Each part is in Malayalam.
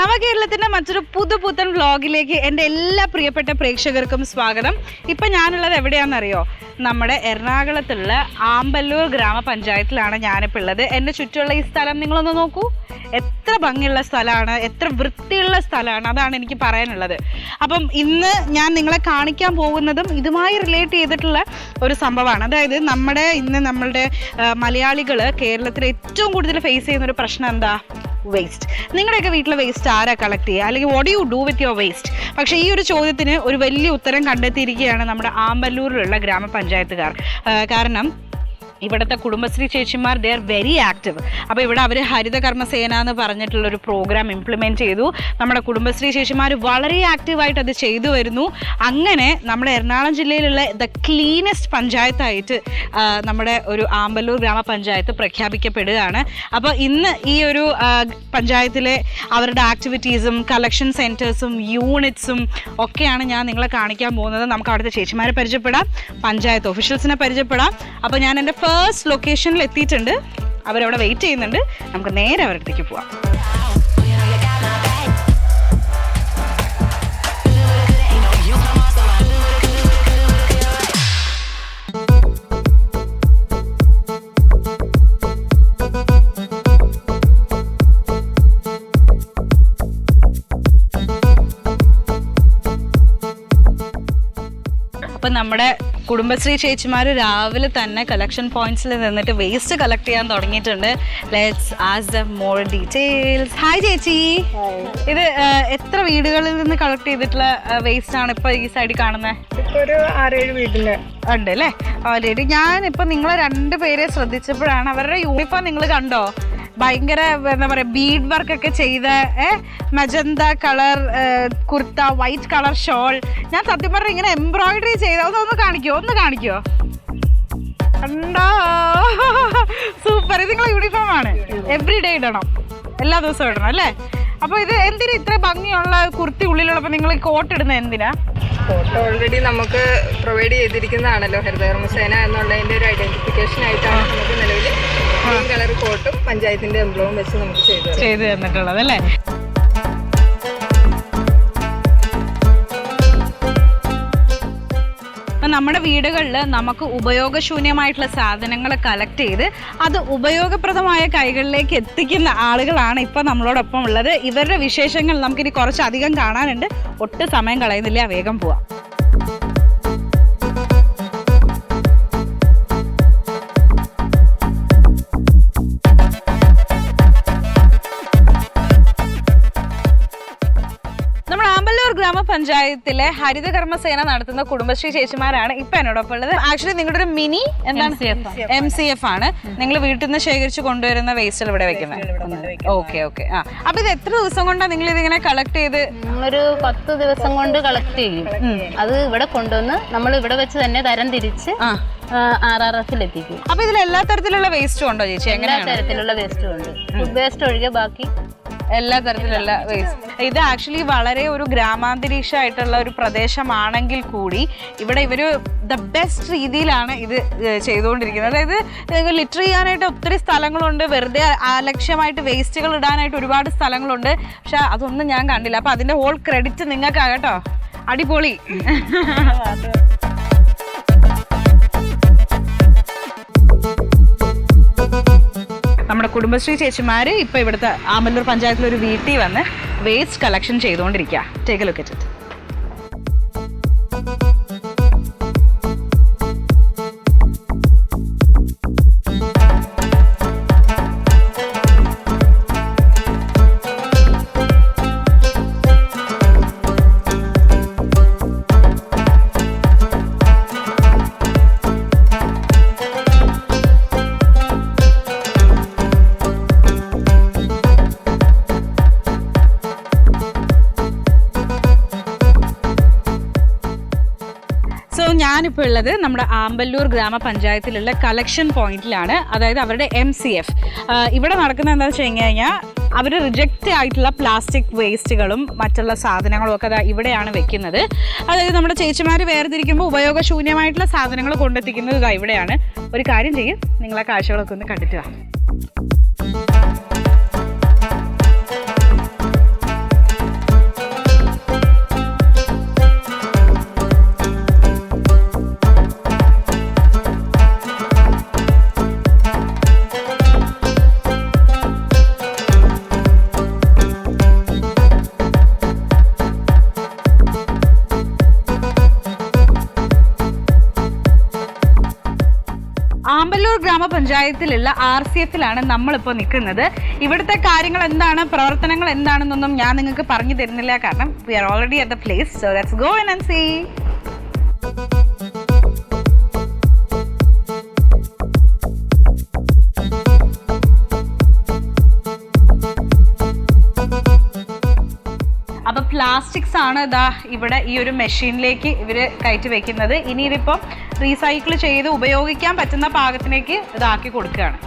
നവകേരളത്തിന്റെ മറ്റൊരു പുതുപുത്തൻ വ്ലോഗിലേക്ക് എന്റെ എല്ലാ പ്രിയപ്പെട്ട പ്രേക്ഷകർക്കും സ്വാഗതം. ഇപ്പം ഞാനുള്ളത് എവിടെയാണെന്നറിയോ? നമ്മുടെ എറണാകുളത്തുള്ള ആമ്പല്ലൂർ ഗ്രാമപഞ്ചായത്തിലാണ് ഞാനിപ്പോൾ ഉള്ളത്. എന്റെ ചുറ്റുമുള്ള ഈ സ്ഥലം നിങ്ങളൊന്ന് നോക്കൂ. എത്ര ഭംഗിയുള്ള സ്ഥലമാണ് എത്ര വൃത്തിയുള്ള സ്ഥലമാണ് അതാണ് എനിക്ക് പറയാനുള്ളത്. അപ്പം ഇന്ന് ഞാൻ നിങ്ങളെ കാണിക്കാൻ പോകുന്നതും ഇതുമായി റിലേറ്റ് ചെയ്തിട്ടുള്ള ഒരു സംഭവമാണ്. അതായത് നമ്മുടെ ഇന്ന് നമ്മളുടെ മലയാളികൾ കേരളത്തിൽ ഏറ്റവും കൂടുതൽ ഫേസ് ചെയ്യുന്ന ഒരു പ്രശ്നം എന്താ? വേസ്റ്റ് നിങ്ങളുടെയൊക്കെ വീട്ടിലെ വേസ്റ്റ് ആരാ കളക്ട് ചെയ്യുക? അല്ലെങ്കിൽ what you do with your waste പക്ഷേ ഈ ഒരു ചോദ്യത്തിന് ഒരു വലിയ ഉത്തരം കണ്ടെത്തിയിരിക്കുകയാണ് നമ്മുടെ ആമ്പല്ലൂരിലുള്ള ഗ്രാമപഞ്ചായത്തുകാർ. കാരണം ഇവിടുത്തെ കുടുംബശ്രീ ചേച്ചിമാർ ദേ ആർ വെരി ആക്റ്റീവ് അപ്പോൾ ഇവിടെ അവർ ഹരിതകർമ്മസേന എന്ന് പറഞ്ഞിട്ടുള്ള ഒരു പ്രോഗ്രാം ഇംപ്ലിമെന്റ് ചെയ്തു. നമ്മുടെ കുടുംബശ്രീ ചേച്ചിമാർ വളരെ ആക്റ്റീവായിട്ട് അത് ചെയ്തു വരുന്നു. അങ്ങനെ നമ്മുടെ എറണാകുളം ജില്ലയിലുള്ള ദ ക്ലീനസ്റ്റ് പഞ്ചായത്തായിട്ട് നമ്മുടെ ഒരു ആമ്പല്ലൂർ ഗ്രാമപഞ്ചായത്ത് പ്രഖ്യാപിക്കപ്പെടുകയാണ്. അപ്പോൾ ഇന്ന് ഈ ഒരു പഞ്ചായത്തിലെ അവരുടെ ആക്ടിവിറ്റീസും കളക്ഷൻ സെന്റേഴ്സും യൂണിറ്റ്സും ഒക്കെയാണ് ഞാൻ നിങ്ങളെ കാണിക്കാൻ പോകുന്നത്. നമുക്ക് അവിടുത്തെ ചേച്ചിമാരെ പരിചയപ്പെടാം. പഞ്ചായത്ത് ഓഫീഷ്യൽസിനെ പരിചയപ്പെടാം. അപ്പോൾ ഞാൻ എന്റെ ഫസ്റ്റ് ലൊക്കേഷനിൽ എത്തിയിട്ടുണ്ട്. അവരവിടെ വെയിറ്റ് ചെയ്യുന്നുണ്ട്. നമുക്ക് നേരെ അവരുടെ അടുത്തേക്ക് പോവാം. അപ്പം നമ്മുടെ കുടുംബശ്രീ ചേച്ചിമാർ രാവിലെ തന്നെ കളക്ഷൻ പോയിന്റ്സിൽ നിന്നിട്ട് വേസ്റ്റ് കളക്ട് ചെയ്യാൻ തുടങ്ങിയിട്ടുണ്ട്. Let's ask the more details hi ചേച്ചി. ഇത് എത്ര വീടുകളിൽ നിന്ന് കളക്ട് ചെയ്തിട്ടുള്ള വേസ്റ്റ് ആണ് ഇപ്പൊ ഈ സൈഡിൽ കാണുന്നത് ഒരു ആറേഴ് ഉണ്ട് അല്ലേ ഓൾറെഡി ഞാൻ ഇപ്പൊ നിങ്ങളെ രണ്ടുപേരെ ശ്രദ്ധിച്ചപ്പോഴാണ് അവരുടെ യൂണിഫോം നിങ്ങൾ കണ്ടോ? ഭയങ്കര എന്താ പറയാ ബീഡ് വർക്ക് ഒക്കെ ചെയ്ത magenta colour kurta white colour shawl ഞാൻ സത്യം പറഞ്ഞ ഇങ്ങനെ എംബ്രോയിഡറി ചെയ്ത ഒന്ന് കാണിക്കോ ഒന്ന് കാണിക്കോ? കണ്ടോ? സൂപ്പർ. ഇത് നിങ്ങളെ യൂണിഫോം ആണ്. എവറി ഡേ ഇടണം. എല്ലാ ദിവസവും ഇടണം അല്ലേ? അപ്പൊ ഇത് എന്തിനാ ഇത്ര ഭംഗിയുള്ള കുർത്തി ഉള്ളിലുള്ളപ്പോ നിങ്ങൾ കോട്ട് ഇടുന്നത് എന്തിനാ? ഓൾറെഡി നമുക്ക് പ്രൊവൈഡ് ചെയ്തിരിക്കുന്നതാണല്ലോ ഹരിതകർമ്മസേന എന്നുള്ളതിന്റെ ഒരു ഐഡന്റിഫിക്കേഷൻ ആയിട്ടാണ് നമുക്ക് നിലവിൽ കളർ കോട്ടും പഞ്ചായത്തിന്റെ എംബ്ലവും വെച്ച് നമുക്ക് ചെയ്തു തന്നിട്ടുള്ളത് അല്ലേ? നമ്മുടെ വീടുകളിൽ നമുക്ക് ഉപയോഗശൂന്യമായിട്ടുള്ള സാധനങ്ങൾ കളക്ട് ചെയ്ത് അത് ഉപയോഗപ്രദമായ കൈകളിലേക്ക് എത്തിക്കുന്ന ആളുകളാണ് ഇപ്പം നമ്മളോടൊപ്പം ഉള്ളത്. ഇവരുടെ വിശേഷങ്ങൾ നമുക്കിനി കുറച്ചധികം കാണാനുണ്ട്. ഒട്ടും സമയം കളയുന്നില്ല. വേഗം പോവാം. ഗ്രാമപഞ്ചായത്തിലെ ഹരിത കർമ്മസേന നടത്തുന്ന കുടുംബശ്രീ ചേച്ചിമാരാണ് ഇപ്പൊ എന്നോടൊപ്പം ഉള്ളത്. ആക്ച്വലി നിങ്ങളുടെ ഒരു മിനി എന്താണ്? എം സി എഫ് ആണ്. നിങ്ങൾ വീട്ടിൽ നിന്ന് ശേഖരിച്ച് കൊണ്ടുവരുന്ന വേസ്റ്റുകൾ ഇവിടെ വെക്കുന്നത്. ഓക്കെ ഓക്കെ ആ. അപ്പൊ ഇത് എത്ര ദിവസം കൊണ്ടാണ് നിങ്ങൾ ഇതിങ്ങനെ കളക്ട് ചെയ്ത്? ഒരു പത്ത് ദിവസം കൊണ്ട് കളക്ട് ചെയ്യും. അത് ഇവിടെ കൊണ്ടുവന്ന് നമ്മൾ ഇവിടെ വെച്ച് തന്നെ തരം തിരിച്ച് ആർ ആർ എഫിൽ എത്തിക്കും. അപ്പൊ ഇതിൽ എല്ലാ തരത്തിലുള്ള വേസ്റ്റും ഉണ്ടോ ചേച്ചി? എല്ലാ തരത്തിലുള്ള വേസ്റ്റും ഉണ്ട്. ഫുഡ് വേസ്റ്റ് ഒഴികെ ബാക്കി എല്ലാ തരത്തിലുള്ള വേസ്റ്റ് ഇത് ആക്ച്വലി വളരെ ഒരു ഗ്രാമാന്തരീക്ഷമായിട്ടുള്ള ഒരു പ്രദേശമാണെങ്കിൽ കൂടി ഇവിടെ ഇവർ ദ ബെസ്റ്റ് രീതിയിലാണ് ഇത് ചെയ്തുകൊണ്ടിരിക്കുന്നത്. അതായത് ലിറ്റർ ചെയ്യാനായിട്ട് ഒത്തിരി സ്ഥലങ്ങളുണ്ട്. വെറുതെ അലക്ഷ്യമായിട്ട് വേസ്റ്റുകൾ ഇടാനായിട്ട് ഒരുപാട് സ്ഥലങ്ങളുണ്ട്. പക്ഷെ അതൊന്നും ഞാൻ കണ്ടില്ല. അപ്പൊ അതിന്റെ ഹോൾ ക്രെഡിറ്റ് നിങ്ങൾക്കാകട്ടോ അടിപൊളി. നമ്മുടെ കുടുംബശ്രീ ചേച്ചിമാര് ഇപ്പൊ ഇവിടുത്തെ ആമല്ലൂർ പഞ്ചായത്തിലൊരു വീട്ടിൽ വന്ന് വേസ്റ്റ് കളക്ഷൻ ചെയ്തുകൊണ്ടിരിക്കുക ടേക്ക് ലുക്ക് ഇറ്റ് ഞാനിപ്പോൾ ഉള്ളത് നമ്മുടെ ആമ്പല്ലൂർ ഗ്രാമപഞ്ചായത്തിലുള്ള കളക്ഷൻ പോയിന്റിലാണ് അതായത് അവരുടെ എം സി എഫ് ഇവിടെ നടക്കുന്നത് എന്താണെന്ന് വെച്ച് കഴിഞ്ഞ് കഴിഞ്ഞാൽ അവർ റിജക്റ്റ് ആയിട്ടുള്ള പ്ലാസ്റ്റിക് വേസ്റ്റുകളും മറ്റുള്ള സാധനങ്ങളും ഒക്കെ ഇവിടെയാണ് വെക്കുന്നത്. അതായത് നമ്മുടെ ചേച്ചിമാർ വേർതിരിക്കുമ്പോൾ ഉപയോഗശൂന്യമായിട്ടുള്ള സാധനങ്ങൾ കൊണ്ടെത്തിക്കുന്നത് ഇതാ ഇവിടെയാണ്. ഒരു കാര്യം ചെയ്യും നിങ്ങളെ കാഴ്ചകളൊക്കെ ഒന്ന് കണ്ടിട്ട് വാ. ഗ്രാമപഞ്ചായത്തിലുള്ള ആർ സി എഫിലാണ് നമ്മളിപ്പോൾ നിൽക്കുന്നത്. ഇവിടുത്തെ കാര്യങ്ങൾ എന്താണ്? പ്രവർത്തനങ്ങൾ എന്താണെന്നൊന്നും ഞാൻ നിങ്ങൾക്ക് പറഞ്ഞു തരുന്നില്ല. കാരണം we are already at the place so let's go and see ആണ് ഇതാ ഇവിടെ ഈ ഒരു മെഷീനിലേക്ക് ഇവർ കയറ്റി വെക്കുന്നത്. ഇനി ഇതിപ്പം റീസൈക്കിൾ ചെയ്ത് ഉപയോഗിക്കാൻ പറ്റുന്ന പാകത്തിലേക്ക് ഇതാക്കി കൊടുക്കുകയാണ്.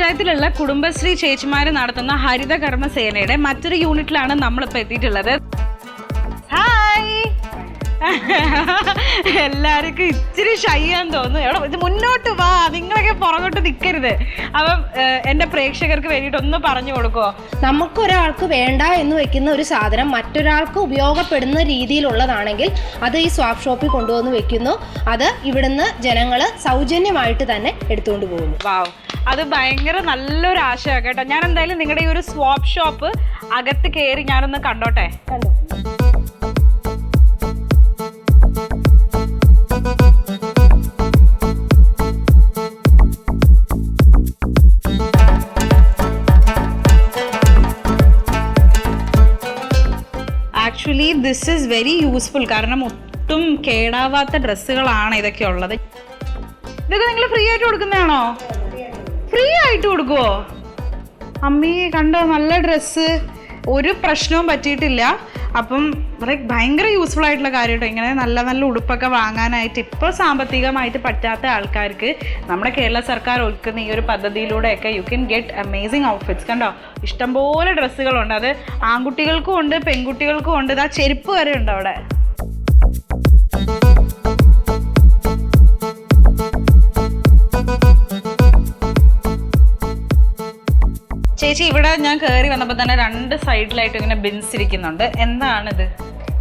പഞ്ചായത്തിലുള്ള കുടുംബശ്രീ ചേച്ചിമാര് നടത്തുന്ന ഹരിത കർമ്മസേനയുടെ മറ്റൊരു യൂണിറ്റിലാണ് നമ്മളിപ്പോൾ എത്തിയിട്ടുള്ളത്. ഹായ് എല്ലാവർക്കും ഇച്ചിരി ഷയ്യാന്ന് തോന്നുന്നു. എവിടെ? ഇത് മുന്നോട്ട് വാ. നിങ്ങളൊക്കെ പുറകോട്ട് നിൽക്കരുത് അപ്പം എന്റെ പ്രേക്ഷകർക്ക് വേണ്ടിയിട്ട് ഒന്ന് പറഞ്ഞു കൊടുക്കുമോ നമുക്കൊരാൾക്ക് വേണ്ട എന്ന് വെക്കുന്ന ഒരു സാധനം മറ്റൊരാൾക്ക് ഉപയോഗപ്പെടുന്ന രീതിയിലുള്ളതാണെങ്കിൽ അത് ഈ സ്വാപ്പ് ഷോപ്പിൽ കൊണ്ടുവന്ന് വെക്കുന്നു. അത് ഇവിടുന്ന് ജനങ്ങൾ സൗജന്യമായിട്ട് തന്നെ എടുത്തുകൊണ്ട് പോകുന്നു. വാവ് അത് ഭയങ്കര നല്ലൊരു ആശയമാണ് കേട്ടോ. ഞാൻ എന്തായാലും നിങ്ങളുടെ ഈ ഒരു സ്വാപ്പ് ഷോപ്പ് അകത്ത് കയറി ഞാനൊന്ന് കണ്ടോട്ടെ? കണ്ടോ actually this is very useful കാരണം ഒട്ടും കേടാവാത്ത ഡ്രസ്സുകളാണ് ഇതൊക്കെ ഉള്ളത്. ഇതൊക്കെ നിങ്ങൾ ഫ്രീ ആയിട്ട് കൊടുക്കുന്നതാണോ? ഫ്രീ ആയിട്ട് കൊടുക്കുവോ? അമ്മി കണ്ടോ നല്ല ഡ്രസ്സ് ഒരു പ്രശ്നവും പറ്റിയിട്ടില്ല. അപ്പം ലൈക്ക് ഭയങ്കര യൂസ്ഫുൾ ആയിട്ടുള്ള കാര്യം കേട്ടോ ഇങ്ങനെ നല്ല നല്ല ഉടുപ്പൊക്കെ വാങ്ങാനായിട്ട് ഇപ്പോൾ സാമ്പത്തികമായിട്ട് പറ്റാത്ത ആൾക്കാർക്ക് നമ്മുടെ കേരള സർക്കാർ ഒരുക്കുന്ന ഈ ഒരു പദ്ധതിയിലൂടെയൊക്കെ you can get amazing outfits കണ്ടോ? ഇഷ്ടംപോലെ ഡ്രസ്സുകളുണ്ട് അത് ആൺകുട്ടികൾക്കും ഉണ്ട് പെൺകുട്ടികൾക്കും ഉണ്ട്. ഇതാ ചെരുപ്പ് വരെ ഉണ്ട് അവിടെ ചേച്ചി ഇവിടെ ഞാൻ കയറി വന്നപ്പോൾ തന്നെ രണ്ട് സൈഡിലായിട്ട് ഇങ്ങനെ ബിൻസ് ഇരിക്കുന്നുണ്ട്. എന്താണിത്?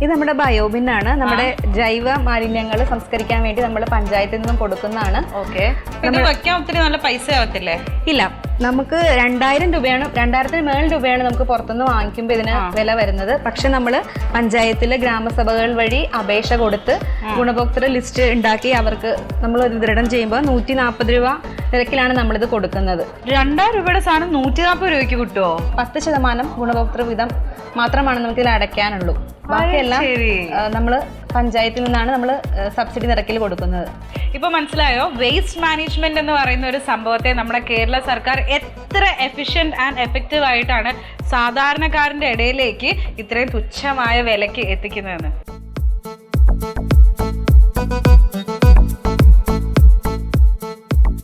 ഇത് നമ്മുടെ ബയോബിൻ ആണ്. നമ്മുടെ ജൈവ മാലിന്യങ്ങൾ സംസ്കരിക്കാൻ വേണ്ടി നമ്മൾ പഞ്ചായത്തിൽ നിന്നും കൊടുക്കുന്നതാണ്. ഓക്കെ വെക്കാൻ ഒത്തിരി നല്ല പൈസ ആവത്തില്ലേ? ഇല്ല. നമുക്ക് രണ്ടായിരം രൂപയാണ് രണ്ടായിരത്തിന് മേൽ രൂപയാണ് നമുക്ക് പുറത്തുനിന്ന് വാങ്ങിക്കുമ്പോൾ ഇതിന് വില വരുന്നത്. പക്ഷെ നമ്മൾ പഞ്ചായത്തിലെ ഗ്രാമസഭകൾ വഴി അപേക്ഷ കൊടുത്ത് ഗുണഭോക്തൃ ലിസ്റ്റ് ഉണ്ടാക്കി അവർക്ക് നമ്മൾ ഒരു ദൃഢം ചെയ്യുമ്പോൾ നൂറ്റി നാൽപ്പത് രൂപ നിരക്കിലാണ് നമ്മളിത് കൊടുക്കുന്നത്. രണ്ടായിരം രൂപയുടെ സാധനം നൂറ്റി നാൽപ്പത് രൂപയ്ക്ക് കിട്ടുമോ പത്ത് ശതമാനം ഗുണഭോക്തൃ വിധം മാത്രമാണ് നമുക്ക് ഇതിൽ അടയ്ക്കാനുള്ളൂ ബാക്കിയെല്ലാം. നമ്മൾ പഞ്ചായത്തിൽ നിന്നാണ് നമ്മൾ സബ്സിഡി നിരക്കിൽ കൊടുക്കുന്നത്. ഇപ്പൊ മനസ്സിലായോ? വേസ്റ്റ് മാനേജ്മെന്റ് എന്ന് പറയുന്ന ഒരു സംഭവത്തെ നമ്മുടെ കേരള സർക്കാർ എത്ര എഫിഷ്യന്റ് ആൻഡ് എഫക്റ്റീവ് ആയിട്ടാണ് സാധാരണക്കാരന്റെ ഇടയിലേക്ക് ഇത്രയും തുച്ഛമായ വിലക്ക് എത്തിക്കുന്നതെന്ന്.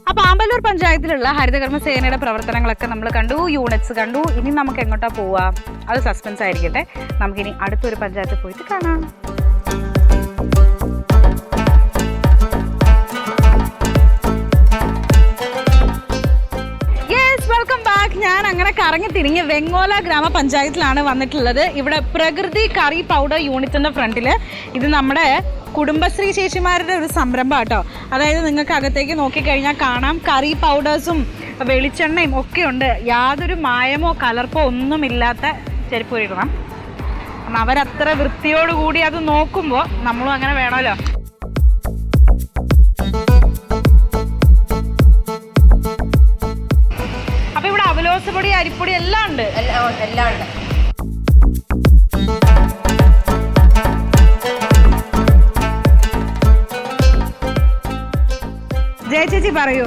അപ്പൊ ആമ്പല്ലൂർ പഞ്ചായത്തിലുള്ള ഹരിതകർമ്മ സേനയുടെ പ്രവർത്തനങ്ങളൊക്കെ നമ്മൾ കണ്ടു യൂണിറ്റ്സ് കണ്ടു. ഇനി നമുക്ക് എങ്ങോട്ടാ പോവാം? അത് സസ്പെൻസ് ആയിരിക്കട്ടെ. നമുക്കിനി അടുത്തൊരു പഞ്ചായത്ത് പോയിട്ട് കാണാം. ഞാൻ അങ്ങനെ കറങ്ങി തിരിഞ്ഞ് വെങ്ങോല ഗ്രാമപഞ്ചായത്തിലാണ് വന്നിട്ടുള്ളത്. ഇവിടെ പ്രകൃതി കറി പൗഡർ യൂണിറ്റിന്റെ ഫ്രണ്ടിൽ ഇത് നമ്മുടെ കുടുംബശ്രീ ചേച്ചിമാരുടെ ഒരു സംരംഭം കേട്ടോ അതായത് നിങ്ങൾക്ക് അകത്തേക്ക് നോക്കിക്കഴിഞ്ഞാൽ കാണാം. കറി പൗഡേഴ്സും വെളിച്ചെണ്ണയും ഒക്കെ ഉണ്ട്. യാതൊരു മായമോ കലർപ്പോ ഒന്നുമില്ലാത്ത ചെരുപ്പ് ഇടണം. കാരണം അവരത്ര വൃത്തിയോടുകൂടി അത് നോക്കുമ്പോൾ നമ്മളും അങ്ങനെ വേണമല്ലോ. അരിപ്പൊടി എല്ലാം ഉണ്ട്. എല്ലാം ഉണ്ട്. ജയചേച്ചി പറയൂ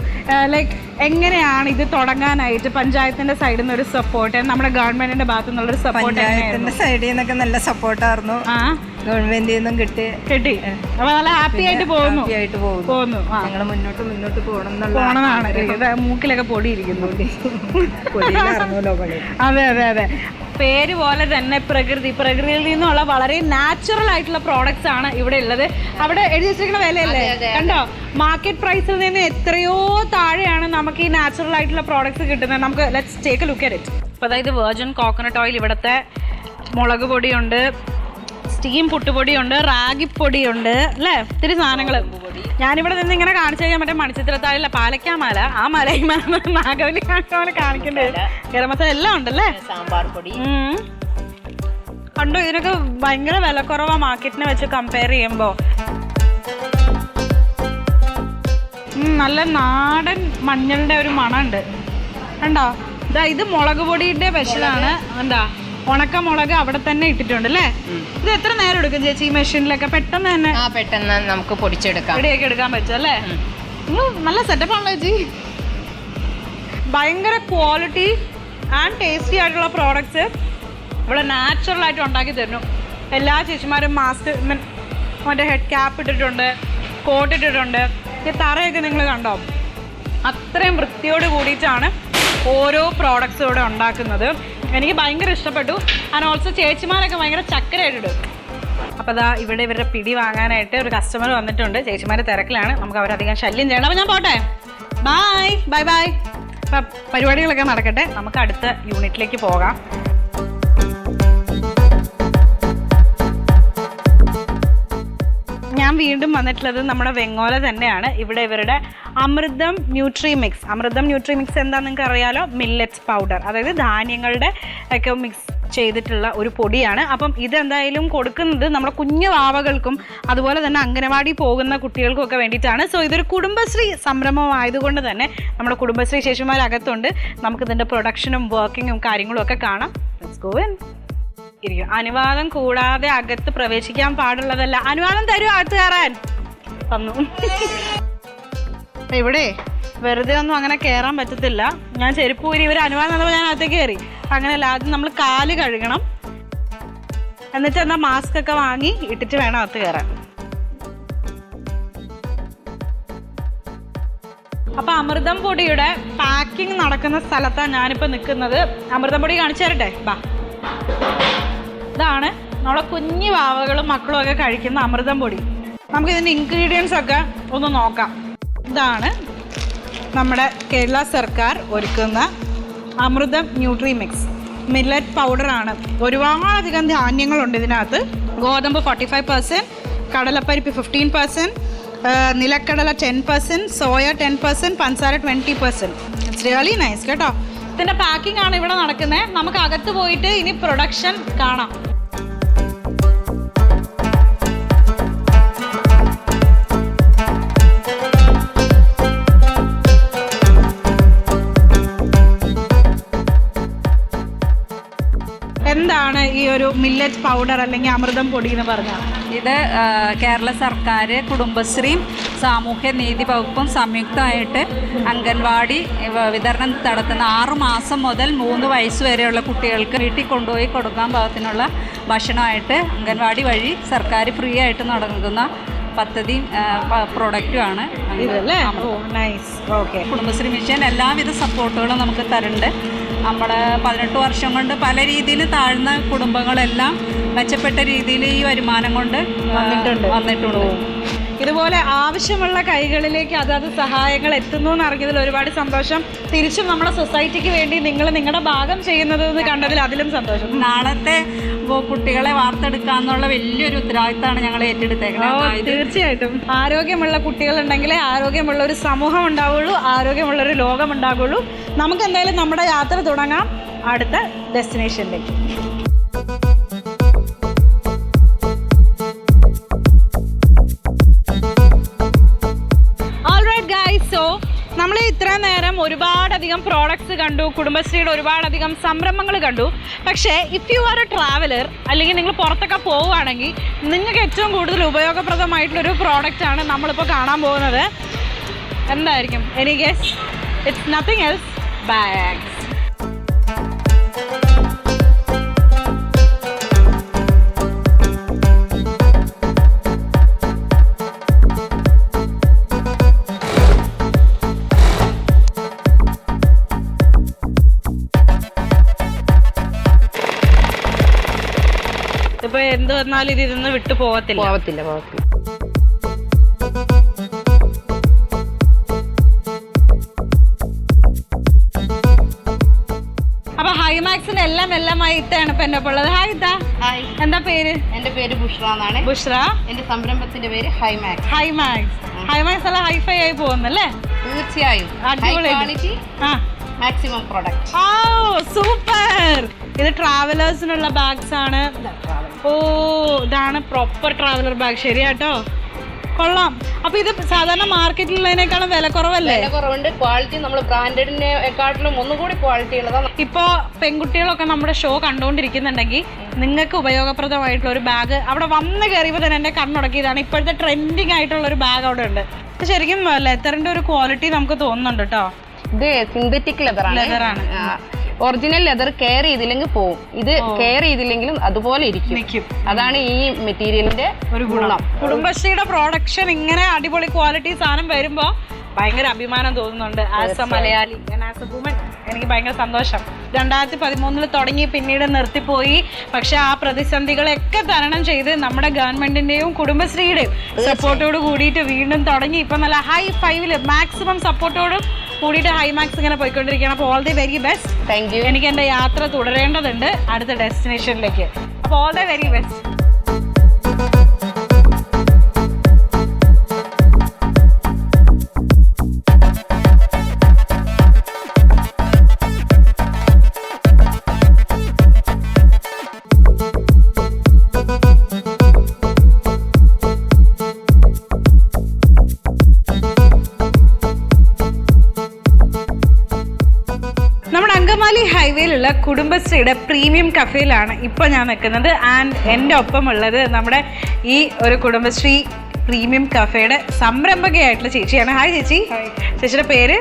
ലൈക്ക് എങ്ങനെയാണ് ഇത് തുടങ്ങാനായിട്ട് പഞ്ചായത്തിന്റെ സൈഡിൽ നിന്ന് ഒരു സപ്പോർട്ട് നമ്മുടെ ഗവൺമെന്റിന്റെ ഭാഗത്തു നിന്നുള്ള സപ്പോർട്ട് പഞ്ചായത്തിന്റെ സൈഡിൽ നിന്നൊക്കെ നല്ല സപ്പോർട്ടായിരുന്നു ആ. ഗവൺമെന്റിൽ നിന്നും കിട്ടി. കിട്ടി. അപ്പൊ നല്ല ഹാപ്പി ആയിട്ട് പോകുന്നു. ഹാപ്പി ആയിട്ട് പോകുന്നു. പോകുന്നു. ഞങ്ങൾ മുന്നോട്ട് മുന്നോട്ട് പോകണം എന്നുള്ള മൂക്കിലൊക്കെ പൊടി. ഇരിക്കുന്നു അതെ അതെ അതെ. പേര് പോലെ തന്നെ പ്രകൃതി. പ്രകൃതിയിൽ നിന്നുള്ള വളരെ നാച്ചുറൽ ആയിട്ടുള്ള പ്രോഡക്ട്സ് ആണ് ഇവിടെ ഉള്ളത്. അവിടെ എഴുതി വെച്ചിരിക്കുന്ന വിലയല്ലേ? കണ്ടോ? മാർക്കറ്റ് പ്രൈസിൽ നിന്ന് എത്രയോ താഴെയാണ് നമുക്ക് ഈ നാച്ചുറൽ ആയിട്ടുള്ള പ്രോഡക്ട്സ് കിട്ടുന്നത്. നമുക്ക് ലെറ്റ്സ് ടേക്ക് ലുക്ക് അറ്റ് അപ്പോൾ അതായത് വെർജിൻ കോക്കനട്ട് ഓയിൽ ഇവിടുത്തെ മുളക് പൊടിയുണ്ട്. സ്റ്റീം പുട്ടുപൊടിയുണ്ട് റാഗിപ്പൊടിയുണ്ട് അല്ലേ? ഒത്തിരി സാധനങ്ങൾ. ഞാനിവിടെ നിന്ന് ഇങ്ങനെ കാണിച്ചു കഴിഞ്ഞാൽ മറ്റേ മണിച്ചിത്രത്താഴിലെ പാലക്കാ മല. ആ മല ഈ മല നാഗവലി കാണിച്ച കാണിക്കണ്ടേ? ഗരം മസാല എല്ലാം ഉണ്ടല്ലേ? സാമ്പാർ പൊടി. കണ്ടോ ഇതിനൊക്കെ ഭയങ്കര വില കുറവാ മാർക്കറ്റിനെ വെച്ച് കമ്പയർ ചെയ്യുമ്പോൾ നല്ല നാടൻ മഞ്ഞളുടെ ഒരു മണമുണ്ട്. കണ്ടോ? ഇതാ ഇത് മുളക് പൊടിയുടെ സ്പെഷ്യലാണ് എന്താ? ഉണക്ക മുളക് അവിടെ തന്നെ ഇട്ടിട്ടുണ്ട് അല്ലേ? ഇത് എത്ര നേരം എടുക്കും ചേച്ചി ഈ മെഷീനിലൊക്കെ? പെട്ടെന്ന് തന്നെ? ആ പെട്ടെന്ന് നമുക്ക് പൊടിച്ചെടുക്കാം. റെഡിയാക്കി എടുക്കാൻ പറ്റും അല്ലേ? നല്ല സെറ്റപ്പ് ആണല്ലോ ചേച്ചി. ഭയങ്കര ക്വാളിറ്റി ആൻഡ് ടേസ്റ്റി ആയിട്ടുള്ള പ്രോഡക്റ്റ്സ് ഇവിടെ നാച്ചുറൽ ആയിട്ട് ഉണ്ടാക്കി തരുന്നു. എല്ലാ ചേച്ചിമാരും മാസ്ക് മറ്റേ ഹെഡ് ക്യാപ്പ് ഇട്ടിട്ടുണ്ട് കോട്ട് ഇട്ടിട്ടുണ്ട്. ഈ തറയൊക്കെ നിങ്ങൾ കണ്ടോ? അത്രയും വൃത്തിയോട് കൂടിയിട്ടാണ് ഓരോ പ്രോഡക്റ്റ്സും ഇവിടെ ഉണ്ടാക്കുന്നത്. എനിക്ക് ഭയങ്കര ഇഷ്ടപ്പെട്ടു. ആൻഡ് ഓൾസോ ചേച്ചിമാരൊക്കെ ഭയങ്കര ചക്കരയായിട്ടിടും അപ്പോൾ അതാ ഇവിടെ ഇവരുടെ പിടി വാങ്ങാനായിട്ട് ഒരു കസ്റ്റമർ വന്നിട്ടുണ്ട്. ചേച്ചിമാർ തിരക്കിലാണ്. നമുക്ക് അവരധികം ശല്യം ചെയ്യണം അപ്പോൾ ഞാൻ പോട്ടെ. ബായ് ബൈ ബൈ പരിപാടികളൊക്കെ നടക്കട്ടെ. നമുക്ക് അടുത്ത യൂണിറ്റിലേക്ക് പോകാം. ഞാൻ വീണ്ടും വന്നിട്ടുള്ളത് നമ്മുടെ വെങ്ങോല തന്നെയാണ്. ഇവിടെ ഇവരുടെ Amritham nutri mix Amritham nutri mix എന്താണെന്ന് നിങ്ങൾക്ക് അറിയാലോ മില്ലറ്റ്സ് പൗഡർ അതായത് ധാന്യങ്ങളുടെ ഒക്കെ മിക്സ് ചെയ്തിട്ടുള്ള ഒരു പൊടിയാണ്. അപ്പം ഇതെന്തായാലും കൊടുക്കുന്നത് നമ്മുടെ കുഞ്ഞു വാവകൾക്കും അതുപോലെ തന്നെ അംഗനവാടി പോകുന്ന കുട്ടികൾക്കും ഒക്കെ വേണ്ടിയിട്ടാണ്. സോ ഇതൊരു കുടുംബശ്രീ സംരംഭം ആയതുകൊണ്ട് തന്നെ നമ്മുടെ കുടുംബശ്രീ ശേഷിമാരകത്തുണ്ട്. നമുക്കിതിന്റെ പ്രൊഡക്ഷനും വർക്കിങ്ങും കാര്യങ്ങളും ഒക്കെ കാണാം. ലെറ്റ്സ് ഗോ ഇൻ ഇരിക്കും. അനുവാദം കൂടാതെ അകത്ത് പ്രവേശിക്കാൻ പാടുള്ളതല്ല. അനുവാദം തരൂ അകത്ത് കയറാൻ. തന്നു. ഇവിടെ വെറുതെ ഒന്നും അങ്ങനെ കയറാൻ പറ്റത്തില്ല. ഞാൻ ചെരുപ്പ് ഊരി ഇവർ അനുവാദം തന്നപ്പോൾ ഞാൻ അകത്തേക്ക് കയറി. അങ്ങനെയല്ല ആദ്യം നമ്മൾ കാൽ കഴുകണം. എന്നിട്ട് എന്നാൽ മാസ്ക് ഒക്കെ വാങ്ങി ഇട്ടിട്ട് വേണം അകത്ത് കയറാൻ. അപ്പൊ അമൃതം പൊടിയുടെ പാക്കിംഗ് നടക്കുന്ന സ്ഥലത്താണ് ഞാനിപ്പോ നിൽക്കുന്നത് അമൃതം പൊടി കാണിച്ചു തരട്ടെ? ബാ. ഇതാണ് നമ്മളെ കുഞ്ഞു വാവകളും മക്കളും ഒക്കെ കഴിക്കുന്ന അമൃതം പൊടി. നമുക്ക് ഇതിന്റെ ഇൻഗ്രീഡിയൻസ് ഒക്കെ ഒന്ന് നോക്കാം. ഇതാണ് നമ്മുടെ കേരള സർക്കാർ ഒരുക്കുന്ന അമൃതം ന്യൂട്രി മിക്സ് മില്ലറ്റ് പൗഡറാണ് ഒരുപാടധികം ധാന്യങ്ങളുണ്ട് ഇതിനകത്ത്. ഗോതമ്പ് ഫോർട്ടി ഫൈവ് പെർസെന്റ് കടലപ്പരിപ്പ് ഫിഫ്റ്റീൻ പെർസെന്റ് നിലക്കടല ten percent soya ten percent പഞ്ചസാര twenty percent it's really nice കേട്ടോ. ഇതിന്റെ പാക്കിംഗ് ആണ് ഇവിടെ നടക്കുന്നത് നമുക്ക് അകത്ത് പോയിട്ട് ഇനി പ്രൊഡക്ഷൻ കാണാം. എന്താണ് ഈ ഒരു മില്ലറ്റ് പൗഡർ അല്ലെങ്കിൽ അമൃതം പൊടി എന്ന് പറഞ്ഞാൽ? ഇത് കേരള സർക്കാർ കുടുംബശ്രീയും സാമൂഹ്യ നീതി വകുപ്പും സംയുക്തമായിട്ട് അംഗൻവാടി വിതരണം നടത്തുന്ന ആറു മാസം മുതൽ മൂന്ന് വയസ്സ് വരെയുള്ള കുട്ടികൾക്ക് വീട്ടിൽ കൊണ്ടുപോയി കൊടുക്കാൻ പാകത്തിനുള്ള ഭക്ഷണമായിട്ട് അംഗൻവാടി വഴി സർക്കാർ ഫ്രീ ആയിട്ട് നടക്കുന്ന പദ്ധതി പ്രൊഡക്റ്റുമാണ് കുടുംബശ്രീ മിഷൻ എല്ലാവിധ സപ്പോർട്ടുകളും നമുക്ക് തരുന്നുണ്ട്. നമ്മുടെ പതിനെട്ട് വർഷം കൊണ്ട് പല രീതിയിൽ താഴ്ന്ന കുടുംബങ്ങളെല്ലാം മെച്ചപ്പെട്ട രീതിയിൽ ഈ വരുമാനം കൊണ്ട് വന്നിട്ടുണ്ട്. വന്നിട്ടുണ്ട് ഇതുപോലെ ആവശ്യമുള്ള കൈകളിലേക്ക് അതാത് സഹായങ്ങൾ എത്തുന്നു എന്നറിഞ്ഞതിൽ ഒരുപാട് സന്തോഷം. തിരിച്ചും നമ്മുടെ സൊസൈറ്റിക്ക് വേണ്ടി നിങ്ങൾ നിങ്ങളുടെ ഭാഗം ചെയ്യുന്നത് കണ്ടതിൽ അതിലും സന്തോഷം. നാളത്തെ കുട്ടികളെ വാർത്തെടുക്കാന്നുള്ള വലിയൊരു ഉത്തരവാദിത്തമാണ് ഞങ്ങൾ ഏറ്റെടുത്തേക്കുന്നത് തീർച്ചയായിട്ടും. ആരോഗ്യമുള്ള കുട്ടികൾ കുട്ടികളുണ്ടെങ്കിലേ ആരോഗ്യമുള്ള ഒരു സമൂഹം ഉണ്ടാവുള്ളൂ ആരോഗ്യമുള്ള ഒരു ലോകം ഉണ്ടാകുള്ളൂ നമുക്ക് എന്തായാലും നമ്മുടെ യാത്ര തുടങ്ങാം. അടുത്ത ഡെസ്റ്റിനേഷനിലേക്ക്. ഒരുപാടധികം പ്രോഡക്ട്സ് കണ്ടു കുടുംബശ്രീയുടെ ഒരുപാടധികം സംരംഭങ്ങൾ കണ്ടു. പക്ഷേ if you are a traveller അല്ലെങ്കിൽ നിങ്ങൾ പുറത്തൊക്കെ പോവുകയാണെങ്കിൽ നിങ്ങൾക്ക് ഏറ്റവും കൂടുതൽ ഉപയോഗപ്രദമായിട്ടുള്ളൊരു പ്രോഡക്റ്റാണ് നമ്മളിപ്പോൾ കാണാൻ പോകുന്നത്. എന്തായിരിക്കും? Any it's nothing else bags എന്ത് ഇത് ഇതൊന്നും വിട്ടു പോകത്തില്ല പോവത്തില്ല പോവത്തില്ല. അപ്പൊ ഹൈമാക്സിന് എല്ലാം എല്ലാമായി ഇത്തയാണ് ഇപ്പൊ എന്റെ ഉള്ളത് ഹായ് ഇത്ത ഹായ് എന്താ പേര്? എന്റെ പേര് ബുഷ്ര എന്നാണ്. ബുഷ്ര എന്റെ സംരംഭത്തിന്റെ പേര് ഹൈമാക്സ്. ഹൈമാക്സ്. ഹൈമാക്സ് എല്ലാം ഹൈഫൈ ആയി പോകുന്നല്ലേ? തീർച്ചയായും. ഹൈ അടിപൊളി ക്വാളിറ്റി ആ. മാക്സിമം പ്രോഡക്റ്റ് ഓ സൂപ്പർ ഇത് ട്രാവലേഴ്സിനുള്ള ബാഗ്സ് ആണ്. ഓ ഇതാണ് പ്രോപ്പർ ട്രാവലർ ബാഗ് ശരിയാട്ടോ? കൊള്ളാം. അപ്പൊ ഇത് സാധാരണ മാർക്കറ്റിലുള്ളതിനേക്കാളും വില കുറവല്ലേ? വില കുറവുണ്ട്. ക്വാളിറ്റി നമ്മൾ ബ്രാൻഡഡിനെക്കാട്ടിലും ഒന്നുകൂടി ക്വാളിറ്റി ഉള്ളതാണ് ഇപ്പോ പെൺകുട്ടികളൊക്കെ നമ്മുടെ ഷോ കണ്ടുകൊണ്ടിരിക്കുന്നുണ്ടെങ്കിൽ നിങ്ങൾക്ക് ഉപയോഗപ്രദമായിട്ടുള്ള ഒരു ബാഗ് അവിടെ വന്ന് കയറിയപ്പോൾ തന്നെ എന്റെ കണ്ണുടക്കിയതാണ്. ഇപ്പോഴത്തെ ട്രെൻഡിങ് ആയിട്ടുള്ള ഒരു ബാഗ് അവിടെ ഉണ്ട്. ശരിക്കും ലെതറിന്റെ ഒരു ക്വാളിറ്റി നമുക്ക് തോന്നുന്നുണ്ട് കേട്ടോ. ഇത് സിന്തറ്റിക് ലെതർ ലെതറാണ് ആണ്. ഒറിജിനൽ ലെതർ കെയർ ചെയ്തില്ലെങ്കിൽ പോവും. ഇത് കെയർ ചെയ്തില്ലെങ്കിലും അതുപോലെ ഇരിക്കും. അതാണ് ഈ മെറ്റീരിയലിന്റെ ഒരു ഗുണം. കുടുംബശ്രീയുടെ പ്രൊഡക്ഷൻ ഇങ്ങനെ അടിപൊളി ക്വാളിറ്റി സാധനം വരുമ്പോ ഭയങ്കര അഭിമാനം തോന്നുന്നുണ്ട്. As a Malayali as a woman എനിക്ക് ഭയങ്കര സന്തോഷം. രണ്ടായിരത്തി പതിമൂന്നിൽ തുടങ്ങി പിന്നീട് നിർത്തിപ്പോയി. പക്ഷെ ആ പ്രതിസന്ധികളൊക്കെ തരണം ചെയ്ത് നമ്മുടെ ഗവൺമെന്റിന്റെയും കുടുംബശ്രീയുടെയും സപ്പോർട്ടോട് കൂടിയിട്ട് വീണ്ടും തുടങ്ങി. ഇപ്പം നല്ല ഹൈ ഫൈവിൽ മാക്സിമം സപ്പോർട്ടോടും കൂടിയിട്ട് ഹൈ മാക്സ് ഇങ്ങനെ പോയിക്കൊണ്ടിരിക്കുകയാണ്. അപ്പോൾ all the very best thank you എനിക്ക് എന്റെ യാത്ര തുടരേണ്ടതുണ്ട് അടുത്ത ഡെസ്റ്റിനേഷനിലേക്ക് അപ്പോൾ all the very best Angamaly ഹൈവേയിലുള്ള കുടുംബശ്രീയുടെ പ്രീമിയം കഫേയിലാണ് ഇപ്പോൾ ഞാൻ നിൽക്കുന്നത് ആൻഡ് എന്റെ ഒപ്പമുള്ളത് നമ്മുടെ ഈ ഒരു കുടുംബശ്രീ പ്രീമിയം കഫേയുടെ സംരംഭകയായിട്ടുള്ള ചേച്ചിയാണ്. ഹായ് ചേച്ചി. ചേച്ചിയുടെ പേര്?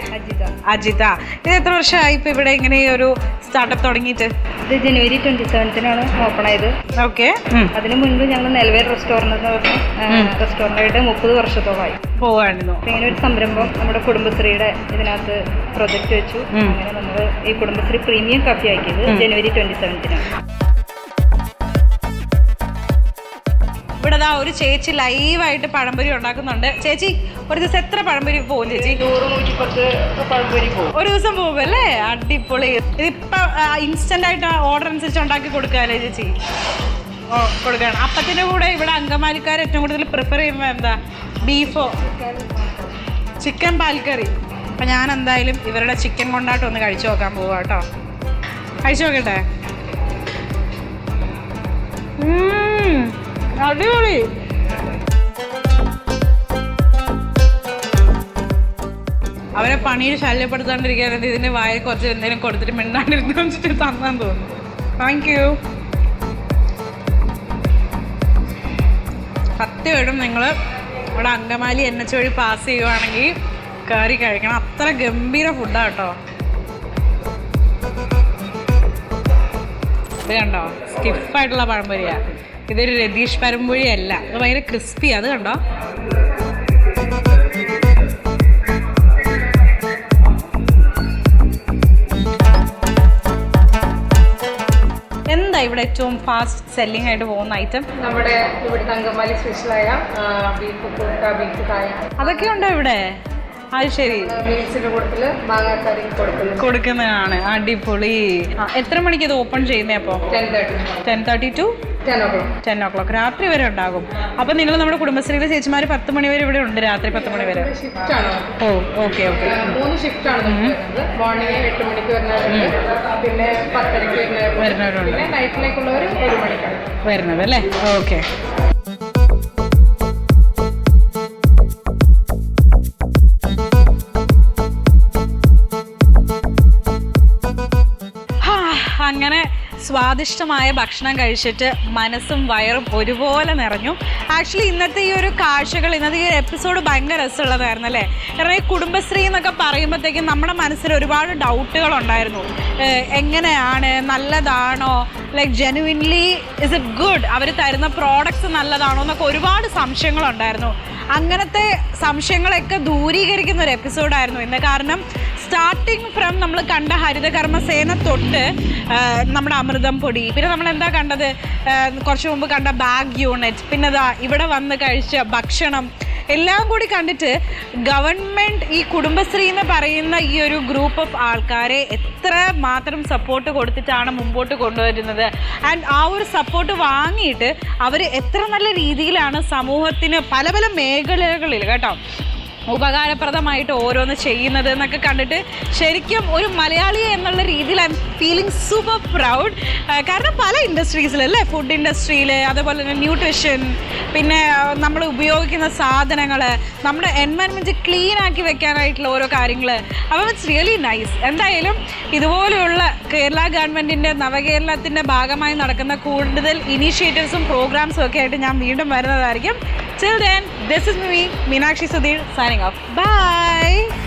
അജിത. ഇത് എത്ര വർഷമായി ഇപ്പൊ ഇവിടെ ഇങ്ങനെ ഒരു സ്റ്റാർട്ടപ്പ് തുടങ്ങിയിട്ട്? ഇത് ജനുവരി ട്വന്റി സെവൻത്തിനാണ് ഓപ്പൺ ആയത് ഓക്കെ അതിനു മുൻപ് ഞങ്ങൾ നെൽവേർ റെസ്റ്റോറന്റ് എന്ന് പറഞ്ഞ റെസ്റ്റോറന്റ് ആയിട്ട് മുപ്പത് വർഷത്തോളമായി. പോവായിരുന്നു. അപ്പൊ ഇങ്ങനെ ഒരു സംരംഭം നമ്മുടെ കുടുംബശ്രീയുടെ ഇതിനകത്ത് പ്രൊജക്റ്റ് വെച്ചു. അങ്ങനെ നമ്മൾ ഈ കുടുംബശ്രീ പ്രീമിയം കഫി ആക്കിയത് ജനുവരി ട്വന്റി സെവൻത്തിനാണ് ഇവിടെ ദാ ഒരു ചേച്ചി ലൈവായിട്ട് പഴംപൊരി ഉണ്ടാക്കുന്നുണ്ട്. ചേച്ചി ഒരു ദിവസം എത്ര പഴംപൊരി പോകും ചേച്ചി? ഒരു ദിവസം പോകും അല്ലേ? അടിപൊളി. ഇതിപ്പോ ഇൻസ്റ്റന്റ് ആയിട്ട് ഓർഡർ അനുസരിച്ച് ഉണ്ടാക്കി കൊടുക്കാല്ലേ ചേച്ചി? ഓ കൊടുക്കണം അപ്പത്തിന്റെ കൂടെ ഇവിടെ അങ്കമാലിക്കാർ ഏറ്റവും കൂടുതൽ പ്രിഫർ ചെയ്യുന്നത് എന്താ? ബീഫോ? ചിക്കൻ പാൽക്കറി. അപ്പൊ ഞാൻ എന്തായാലും ഇവരുടെ ചിക്കൻ കൊണ്ടാട്ടം ഒന്ന് കഴിച്ചു നോക്കാൻ പോവാ കേട്ടോ. കഴിച്ചു നോക്കട്ടെ? അടിപൊളി. അവരെ പണിയിൽ ശല്യപ്പെടുത്താണ്ടിരിക്കാൻ ഇതിന്റെ വായ കുറച്ച് എന്തെങ്കിലും കൊടുത്തിട്ട് മിണ്ടാണ്ടിരുന്ന് വെച്ചിട്ട് തന്നാൻ തോന്നുന്നു. താങ്ക് യു സത്യമായിട്ടും നിങ്ങൾ ഇവിടെ അങ്കമാലി എൻ എച്ച് വഴി പാസ് ചെയ്യുവാണെങ്കിൽ കയറി കഴിക്കണം. അത്ര ഗംഭീര ഫുഡാണ് കേട്ടോ. ഇത് കണ്ടോ? സ്റ്റിഫായിട്ടുള്ള പഴംപൊരിയാ. ഇതൊരു രതീഷ് പരമ്പൊഴി അല്ല അത് ഭയങ്കര ക്രിസ്പി അത് കണ്ടോ? എന്താ ഇവിടെ ഏറ്റവും ഫാസ്റ്റ് സെല്ലിംഗ് ആയിട്ട് പോകുന്ന ഐറ്റം നമ്മുടെ ഇവിടുത്തെ അങ്കമാലി സ്പെഷ്യലായ ബീഫ് കുർക്ക ബീഫ് കായ. അതൊക്കെ ഉണ്ടോ ഇവിടെ? അത് ശരി. കൊടുക്കുന്നതാണ്. അടിപൊളി. എത്ര മണിക്ക് ഇത് ഓപ്പൺ ചെയ്യുന്നേ thirty ten thirty to ten o'clock രാത്രി വരെ ഉണ്ടാകും. അപ്പം നിങ്ങൾ നമ്മുടെ കുടുംബശ്രീയിലെ ചേച്ചിമാർ പത്ത് മണി വരെ ഇവിടെ ഉണ്ട് രാത്രി പത്ത് മണി വരെ. ഓ ഓക്കെ ഓക്കെ. മൂന്ന് ഷിഫ്റ്റ് ആണ് മോർണിംഗ് എട്ട് മണിക്ക് വരുന്നവരുണ്ട്. പിന്നെ പത്തരയ്ക്ക് വരുന്നവരുണ്ട്. വരുന്നവരുണ്ട്. നൈറ്റിലേക്കുള്ളവർ ഒരു മണിക്കാണ്. വരുന്നത് അല്ലേ? ഓക്കെ. സ്വാദിഷ്ടമായ ഭക്ഷണം കഴിച്ചിട്ട് മനസ്സും വയറും ഒരുപോലെ നിറഞ്ഞു. ആക്ച്വലി ഇന്നത്തെ ഈ ഒരു കാഴ്ചകൾ ഇന്നത്തെ ഈ ഒരു എപ്പിസോഡ് ഭയങ്കര രസമുള്ളതായിരുന്നു അല്ലേ കാരണം ഈ കുടുംബശ്രീ എന്നൊക്കെ പറയുമ്പോഴത്തേക്കും നമ്മുടെ മനസ്സിൽ ഒരുപാട് ഡൗട്ടുകൾ ഉണ്ടായിരുന്നു. എങ്ങനെയാണ്? നല്ലതാണോ? Like genuinely is it good അവർ തരുന്ന പ്രോഡക്റ്റ്സ് നല്ലതാണോ? എന്നൊക്കെ ഒരുപാട് സംശയങ്ങളുണ്ടായിരുന്നു അങ്ങനത്തെ സംശയങ്ങളൊക്കെ ദൂരീകരിക്കുന്ന ഒരു എപ്പിസോഡായിരുന്നു ഇന്ന് കാരണം സ്റ്റാർട്ടിങ് ഫ്രം നമ്മൾ കണ്ട ഹരിതകർമ്മ സേന തൊട്ട് നമ്മുടെ അമൃതം പൊടി. പിന്നെ നമ്മൾ എന്താ കണ്ടത്? കുറച്ച് മുമ്പ് കണ്ട ബാഗ് യൂണിറ്റ്. പിന്നെ ദാ ഇവിടെ വന്ന് കഴിച്ച ഭക്ഷണം. എല്ലാം കൂടി കണ്ടിട്ട് ഗവൺമെന്റ് ഈ കുടുംബശ്രീ എന്ന് പറയുന്ന ഈ ഒരു ഗ്രൂപ്പ് ഓഫ് ആൾക്കാരെ എത്ര മാത്രം സപ്പോർട്ട് കൊടുത്തിട്ടാണ് മുമ്പോട്ട് കൊണ്ടുവരുന്നത്. ആൻഡ് ആ ഒരു സപ്പോർട്ട് വാങ്ങിയിട്ട് അവർ എത്ര നല്ല രീതിയിലാണ് സമൂഹത്തിന് പല പല മേഖലകളിൽ കേട്ടോ. ഉപകാരപ്രദമായിട്ട് ഓരോന്ന് ചെയ്യുന്നത് എന്നൊക്കെ കണ്ടിട്ട് ശരിക്കും ഒരു മലയാളി എന്നുള്ള രീതിയിൽ I am feeling super proud കാരണം പല ഇൻഡസ്ട്രീസിൽ അല്ലേ? ഫുഡ് ഇൻഡസ്ട്രിയിൽ അതേപോലെ തന്നെ ന്യൂട്രിഷൻ പിന്നെ നമ്മൾ ഉപയോഗിക്കുന്ന സാധനങ്ങൾ നമ്മുടെ എൻവയൺമെന്റ് ക്ലീൻ ആക്കി വെക്കാനായിട്ടുള്ള ഓരോ കാര്യങ്ങൾ അപ്പം ഇറ്റ്സ് റിയലി നൈസ് എന്തായാലും ഇതുപോലെയുള്ള കേരള ഗവൺമെന്റിന്റെ നവകേരളത്തിന്റെ ഭാഗമായി നടക്കുന്ന കൂടുതൽ ഇനീഷ്യേറ്റീവ്സും പ്രോഗ്രാംസും ഒക്കെ ആയിട്ട് ഞാൻ വീണ്ടും വരുന്നതായിരിക്കും. Till then, this is me, Meenakshi Sudhir, signing off. Bye!